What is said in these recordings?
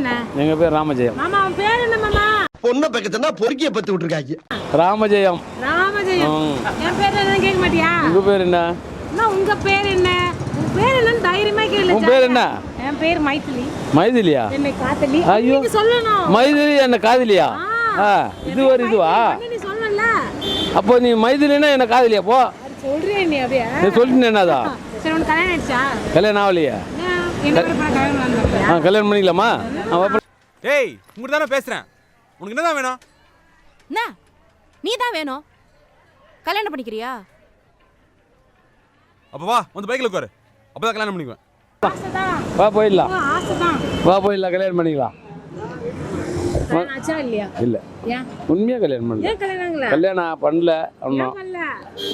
என்ன? எங்கள் பேர் ராமஜெயம். மாமா அவன் பேர் என்ன மாமா? பொண்ணை பக்கத்துனா பொறுக்கிய பத்து விட்டுருக்காங்க. ராமஜெயம். ராமஜெயம். என் பேர் என்னன்னு கேட்க மாட்டியா? உங்கள் பேர் என்ன? அண்ணா, உங்க பேர் என்ன? உங்க பேர் என்னன்னு தைரியமா கேளு உன் பேர் என்ன? என் பேர் மைத்திலி மைதிலியா? என்னை காத்தலி ஐயோ. நீங்க சொல்லணும். மைதிலி என்ன காதலியா? ஆ. இது ஒரு இதுவா? நீ சொல்லல. அப்போ நீ மைதிலினா என்ன காதலியா? போ. அது சொல்றியா நீ அப்படியே? நீ சொல்லிட்டு என்னதா? சரி உனக்கு கல்யாணம் ஆயிடுச்சா? கல்யாணம் ஆகலையா. என்ன ஆ கல்யாணம் பண்ணிக்கலாமா. ஏய் உங்கள்கிட்ட தானே பேசுகிறேன் உனக்கு என்னதான் வேணும்? என்ன நீ தான் வேணும். கல்யாணம் பண்ணிக்கிறியா? அப்போ வா வந்து பைக்கில் உட்காரு. அப்போ தான் கல்யாணம் பண்ணிக்குவேன். வா போயிடலாம். ஆசைதான். வா போயிடலாம் கல்யாணம் பண்ணிக்கலாம். இல்லை. ஏன்? உண்மையாக கல்யாணம் பண்ணல. ஏன் கல்யாணம் பண்ணல ஒன்றும் பண்ணல?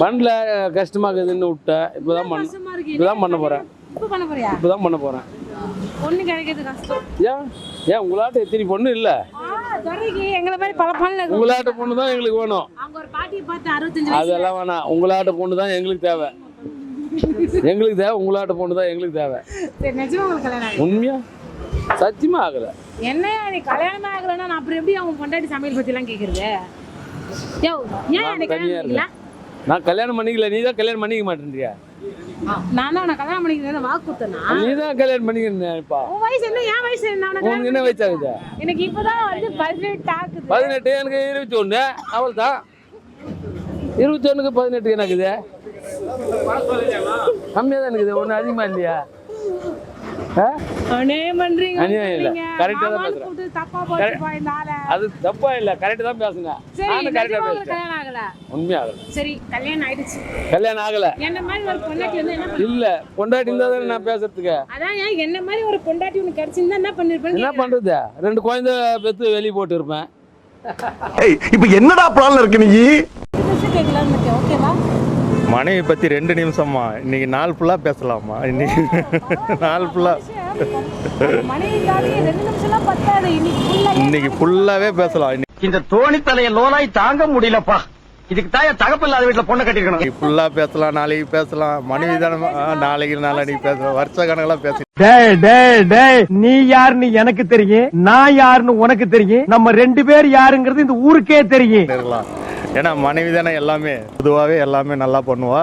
பண்ணல கஷ்டமாக்குதுன்னு விட்டேன். இப்போ தான் பண்ண கஷ்டமா போகிறேன் இப்ப பண்ண போறியா? இப்போ தான் பண்ண போகிறேன் பொண்ணு கிடைக்கிறது கஷ்டம். ஏன்? ஏன் உங்களாட்ட எத்தனை பொண்ணு இல்லை? எங்களை மாதிரி பல இருக்கும். உங்களாட்ட பொண்ணு தான் எங்களுக்கு வேணும். அவங்க ஒரு பாட்டியை பார்த்து அறுபத்தஞ்சு வயசு அதெல்லாம் வேணாம். உங்களாட்ட பொண்ணு தான் எங்களுக்கு தேவை. எங்களுக்கு தேவை உங்களாட்ட பொண்ணு தான் எங்களுக்கு தேவை. உண்மையா? சத்தியமா ஆகல. என்னையா நீ கல்யாணம் ஆகலன்னா நான் அப்புறம் எப்படி அவங்க பொண்டாட்டி சமையல் பத்தி எல்லாம் கேக்குறது ஏன் நான் கல்யாணம் பண்ணிக்கல? நீ தான் கல்யாணம் பண்ணிக்க மாட்டேன்றியா? நான் உனக்கு கல்யாணம் பண்ணிக்கிறேன் வாக்கு கொடுத்தனா? நீ தான் கல்யாணம் பண்ணிக்கிறேன்ப்பா உன் வயசு என்ன? என் வயசு என்ன? உனக்கு என்ன வயசாகுது எனக்கு இப்பதான் வந்து பதினெட்டு ஆகுது பதினெட்டு எனக்கு இருபத்தி ஒன்று அவள் தான் இருபத்தி ஒன்றுக்கு பதினெட்டு எனக்குது கம்மியாக தான் இருக்குது ஒன்றும் அதிகமாக இல்லையா? அநியாயம் பண்றீங்க அநியாயம் இல்ல. ஆ தான் மாமான்னு பேசுறேன். கூப்பிட்டு தப்பா போச்சுப்பா இந்த ஆளை. அது தப்பா இல்லை. கரெக்டாக தான் பேசுனேன். உங்களுக்கு பேசுறேன் கல்யாணம் ஆகல. உண்மையாகல சரி கல்யாணம் ஆயிடுச்சு. கல்யாணம் ஆகலை. என்ன மாதிரி ஒரு பொண்டாட்டி வந்து என்ன பண்ண- இல்லை. பொண்டாட்டி இருந்தால் தானே நான் பேசுறதுக்கு. அதான் ஏன் என்ன மாதிரி ஒரு பொண்டாட்டி உனக்கு கிடைச்சிருந்தா என்ன பண்ணிருப்பேன்னு என்ன பண்றது? ரெண்டு குழந்தை பெத்து வெளியே போட்டு இருப்பேன். ஏய் இப்ப என்னடா பிளான்ல இருக்கு நீ? ஓகேவா மனைவி பற்றி ரெண்டு நிமிஷமா இன்னைக்கு நாள் ஃபுல்லாக பேசலாமா? இன்னைக்கு நாள் ஃபுல்லாக இன்னைக்கு ஃபுல்லாகவே பேசலாம். இன்னைக்கு இந்த தோணி தலைய லோனாய் தாங்க முடியலப்பா. இதுக்கு தாய தகப்பு இல்லாத வீட்டுல பொண்ணை கட்டிருக்கணும் ஃபுல்லாக பேசலாம். நாளைக்கு பேசலாம். மனைவி தானே நாளைக்கு நாளைக்கு பேசலாம். வருஷ கணக்கெல்லாம் பேசி டேய் டேய் டேய் நீ யாருன்னு எனக்கு தெரியும் நான் யாருன்னு உனக்கு தெரியும் நம்ம ரெண்டு பேர் யாருங்கிறது இந்த ஊருக்கே தெரியும். ஏன்னா மனைவி தானே எல்லாமே. பொதுவாகவே எல்லாமே நல்லா பண்ணுவா.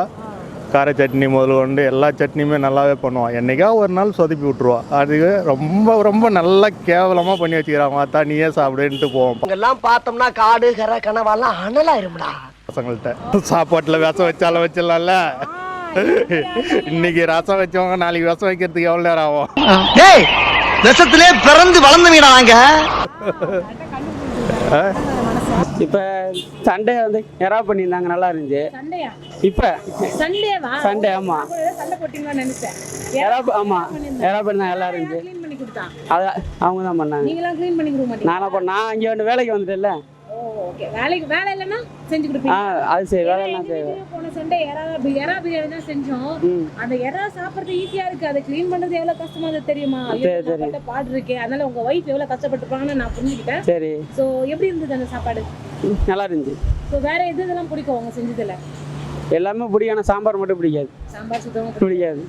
கார சட்னி முதல் கொண்டு எல்லா சட்னியுமே நல்லாவே பண்ணுவா. என்னைக்கா ஒரு நாள் சொதப்பி விட்டுருவா. அதுக்கு ரொம்ப ரொம்ப நல்லா கேவலமாக பண்ணி வச்சுக்கிறாங்க அத்தா நீயே சாப்பிடுன்ட்டு போவோம் எல்லாம் பார்த்தோம்னா காடு கரை கனவாலாம் அனலாயிரும்டா பசங்கள்ட்ட. சாப்பாட்டில் விஷம் வச்சாலும் வச்சிடலாம்ல. இன்னைக்கு ரசம் வச்சவங்க நாளைக்கு விஷம் வைக்கிறதுக்கு எவ்வளோ நேரம் ஆகும்? டேய் விஷத்திலே பிறந்து வளர்ந்தவீடா நாங்க? இப்போ சண்டே வந்து எறா பண்ணியிருந்தாங்க? நல்லா இருந்துச்சு. இப்போ சண்டே ஆமா. கூட ஏதோ சண்டை போட்டீங்களான்னு நினைச்சேன். எறா ஆமா. எறா பண்ணியிருந்தாங்க? நல்லா இருந்துச்சு. க்ளீன் பண்ணி கொடுத்தான் அதை அவங்க தான் பண்ணாங்க. மாட்டீங்க நான் இங்கே வந்து வேலைக்கு வந்துட்டேன்ல. ஓகே. வேலைக்கு வேலை இல்லைன்னா செஞ்சு கொடுப்பீங்க. அது சரி. செய்வேன் வீட்டுலயும் போன சண்டே எறா எறா பிரியாணி தான் செஞ்சோம். அந்த எறா சாப்பிடுறது ஈஸியா இருக்கு. அதை க்ளீன் பண்றது எவ்வளவு கஷ்டமா அது தெரியுமா? நான் பாடு இருக்கே. அதனால உங்க ஒய்ஃப் எவ்வளவு கஷ்டப்பட்டிருப்பாங்கன்னு நான் புரிஞ்சுக்கிட்டேன். சரி. சோ எப்படி இருந்தது அந்த சாப்பாடு? நல்லா இருந்துச்சு. சோ வேற எது இதெல்லாம் பிடிக்கும் உங்க செஞ்சதுல? எல்லாமே பிடிக்கும். ஆனால் சாம்பார் மட்டும் பிடிக்காது. சாம்பார் சுத்தமா பிடிக்காது.